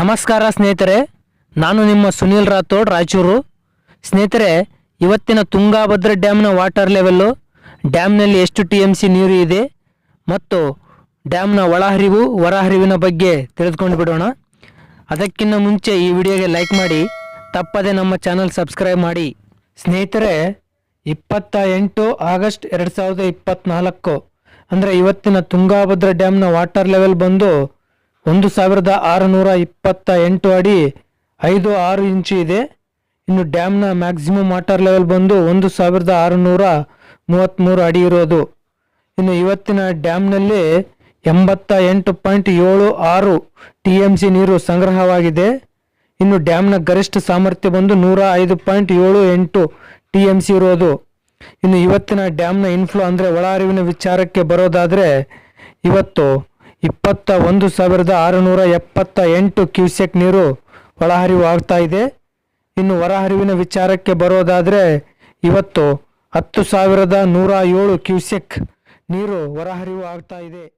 ನಮಸ್ಕಾರ ಸ್ನೇಹಿತರೆ, ನಾನು ನಿಮ್ಮ ಸುನೀಲ್ ರಾಥೋಡ್, ರಾಯಚೂರು. ಸ್ನೇಹಿತರೆ, ಇವತ್ತಿನ ತುಂಗಾಭದ್ರ ಡ್ಯಾಮ್ನ ವಾಟರ್ ಲೆವೆಲ್ಲು, ಡ್ಯಾಮ್ನಲ್ಲಿ ಎಷ್ಟು ಟಿ ಎಂ ಸಿ ನೀರು ಇದೆ, ಮತ್ತು ಡ್ಯಾಮ್ನ ಒಳಹರಿವು, ಹೊರಹರಿವಿನ ಬಗ್ಗೆ ತಿಳಿದುಕೊಂಡು ಬಿಡೋಣ. ಅದಕ್ಕಿಂತ ಮುಂಚೆ ಈ ವಿಡಿಯೋಗೆ ಲೈಕ್ ಮಾಡಿ, ತಪ್ಪದೆ ನಮ್ಮ ಚಾನಲ್ ಸಬ್ಸ್ಕ್ರೈಬ್ ಮಾಡಿ. ಸ್ನೇಹಿತರೆ, ಇಪ್ಪತ್ತ ಎಂಟು ಆಗಸ್ಟ್ ಎರಡು ಸಾವಿರದ ಇಪ್ಪತ್ತ್ನಾಲ್ಕು ಅಂದರೆ ಇವತ್ತಿನ ತುಂಗಾಭದ್ರ ಡ್ಯಾಮ್ನ ವಾಟರ್ ಲೆವೆಲ್ ಬಂದು ಒಂದು ಸಾವಿರದ ಆರುನೂರ ಇಪ್ಪತ್ತ ಎಂಟು ಅಡಿ ಐದು ಆರು ಇಂಚು ಇದೆ. ಇನ್ನು ಡ್ಯಾಮ್ನ ಮ್ಯಾಕ್ಸಿಮಮ್ ವಾಟರ್ ಲೆವೆಲ್ ಬಂದು ಒಂದು ಸಾವಿರದ ಆರುನೂರ ಮೂವತ್ತ್ಮೂರು ಅಡಿ ಇರೋದು. ಇನ್ನು ಇವತ್ತಿನ ಡ್ಯಾಮ್ನಲ್ಲಿ ಎಂಬತ್ತ ಎಂಟು ಪಾಯಿಂಟ್ ಏಳು ಆರು ಟಿ ಎಂ ಸಿ ನೀರು ಸಂಗ್ರಹವಾಗಿದೆ. ಇನ್ನು ಡ್ಯಾಮ್ನ ಗರಿಷ್ಠ ಸಾಮರ್ಥ್ಯ ಬಂದು ನೂರ ಐದು ಪಾಯಿಂಟ್ ಏಳು ಎಂಟು ಟಿ ಎಂ ಸಿ ಇರೋದು. ಇನ್ನು ಇವತ್ತಿನ ಡ್ಯಾಮ್ನ ಇನ್ಫ್ಲೋ ಅಂದರೆ ಒಳಹರಿವಿನ ವಿಚಾರಕ್ಕೆ ಬರೋದಾದರೆ ಇವತ್ತು ಇಪ್ಪತ್ತ ಒಂದು ಸಾವಿರದ ಆರುನೂರ ಎಪ್ಪತ್ತ ಎಂಟು ಕ್ಯೂಸೆಕ್ ನೀರು ಒಳಹರಿವು ಆಗ್ತಾ ಇದೆ. ಇನ್ನು ಹೊರಹರಿವಿನ ವಿಚಾರಕ್ಕೆ ಬರೋದಾದರೆ ಇವತ್ತು ಹತ್ತು ಸಾವಿರದ ನೂರ ಏಳು ಕ್ಯೂಸೆಕ್ ನೀರು ಹೊರಹರಿವು ಆಗ್ತಾ ಇದೆ.